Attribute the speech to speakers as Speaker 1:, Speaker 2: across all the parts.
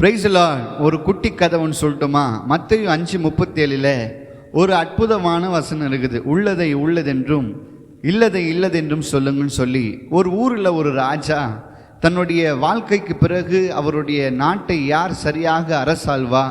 Speaker 1: பிரைஸ்லா ஒரு குட்டி கதவுன்னு சொல்லட்டுமா? மத்தையும் அஞ்சு முப்பத்தேழில் ஒரு அற்புதமான வசனம் இருக்குது. உள்ளதை உள்ளதென்றும் இல்லதை இல்லதென்றும் சொல்லுங்கன்னு சொல்லி ஒரு ஊரில் ஒரு ராஜா தன்னுடைய வாழ்க்கைக்கு பிறகு அவருடைய நாட்டை யார் சரியாக அரசாழ்வா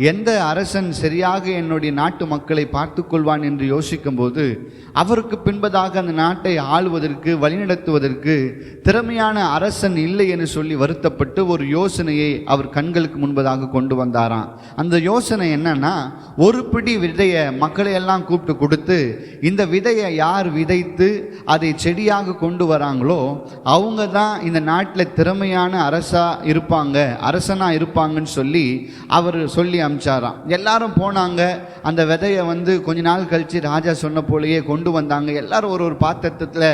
Speaker 1: எந்த அரசன் சரியாக என்னுடைய நாட்டு மக்களை பார்த்து கொள்வான் என்று யோசிக்கும்போது அவருக்கு பின்பதாக அந்த நாட்டை ஆளுவதற்கு வழிநடத்துவதற்கு திறமையான அரசன் இல்லை என்று சொல்லி வருத்தப்பட்டு ஒரு யோசனையை அவர் கண்களுக்கு முன்பதாக கொண்டு வந்தாராம். அந்த யோசனை என்னன்னா ஒரு பிடி விதையை மக்களை எல்லாம் கூப்பிட்டு கொடுத்து இந்த விதையை யார் விதைத்து அதை செடியாக கொண்டு வராங்களோ அவங்க தான் இந்த நாட்டில் திறமையான அரசாக இருப்பாங்க அரசனாக இருப்பாங்கன்னு சொல்லி அவர் சொல்லி அமிச்சாராம் எல்லாரும் போனாங்க. அந்த விதையை வந்து கொஞ்ச நாள் கழிச்சு ராஜா சொன்ன போலேயே கொண்டு வந்தாங்க. எல்லாரும் ஒரு ஒரு பாத்திரத்தில்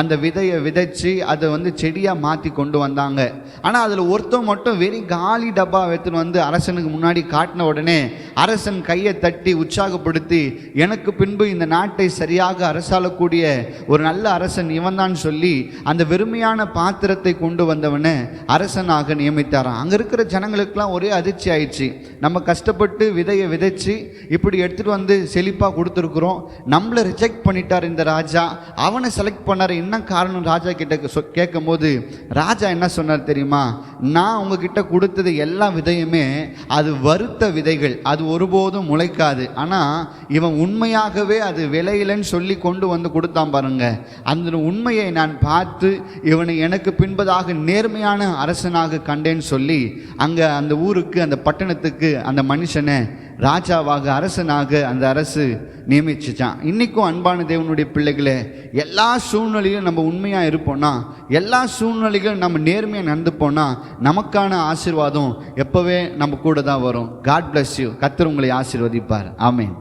Speaker 1: அந்த விதையை விதைச்சு அதை வந்து செடியாக மாற்றி கொண்டு வந்தாங்க. ஆனால் அதில் ஒருத்தன் மட்டும் வெறும் காலி டப்பா எடுத்துன்னு வந்து அரசனுக்கு முன்னாடி காட்டின உடனே அரசன் கையை தட்டி உற்சாகப்படுத்தி எனக்கு பின்பு இந்த நாட்டை சரியாக அரசாளக்கூடிய ஒரு நல்ல அரசன் இவன்தான் சொல்லி அந்த வெறுமையான பாத்திரத்தை கொண்டு வந்தவனை அரசனாக நியமித்தாராம். அங்கே இருக்கிற ஜனங்களுக்கெல்லாம் ஒரே அதிர்ச்சி ஆயிடுச்சு. நம்ம கஷ்டப்பட்டு விதையை விதைச்சு இப்படி எடுத்துகிட்டு வந்து செழிப்பாக கொடுத்துருக்குறோம். நம்மளை ரிஜெக்ட் பண்ணிட்டார் இந்த ராஜா. அவனை செலக்ட் பண்ணார். என்ன காரணம்? ராஜா கிட்ட சொ- கேட்கும்போது ராஜா என்ன சொன்னார் தெரியுமா? நான் உங்ககிட்ட கொடுத்தது எல்லா விதையுமே அது வருத்த விதைகள் அது ஒருபோதும் முளைக்காது. ஆனால் இவன் உண்மையாகவே அது விளையிலன்னு சொல்லி கொண்டு வந்து கொடுத்தான் பாருங்க. அந்த உண்மையை நான் பார்த்து இவனை எனக்கு பின்பதாக நேர்மையான அரசனாக கண்டேன்னு சொல்லி அங்கே அந்த ஊருக்கு அந்த பட்டணத்துக்கு அந்த மனுஷனை ராஜாவாக அரசனாக அந்த அரசு நியமிச்சுச்சான். இன்றைக்கும் அன்பான தேவனுடைய பிள்ளைகளே எல்லா சூழ்நிலையிலும் நம்ம உண்மையாக இருப்போம்னா எல்லா சூழ்நிலைகளும் நம்ம நேர்மையாக நடந்து போனால் நமக்கான ஆசீர்வாதம் எப்போவே நம்ம கூட தான் வரும். காட் பிளஸ் யூ கத்தர் உங்களை ஆசிர்வதிப்பார். ஆமேன்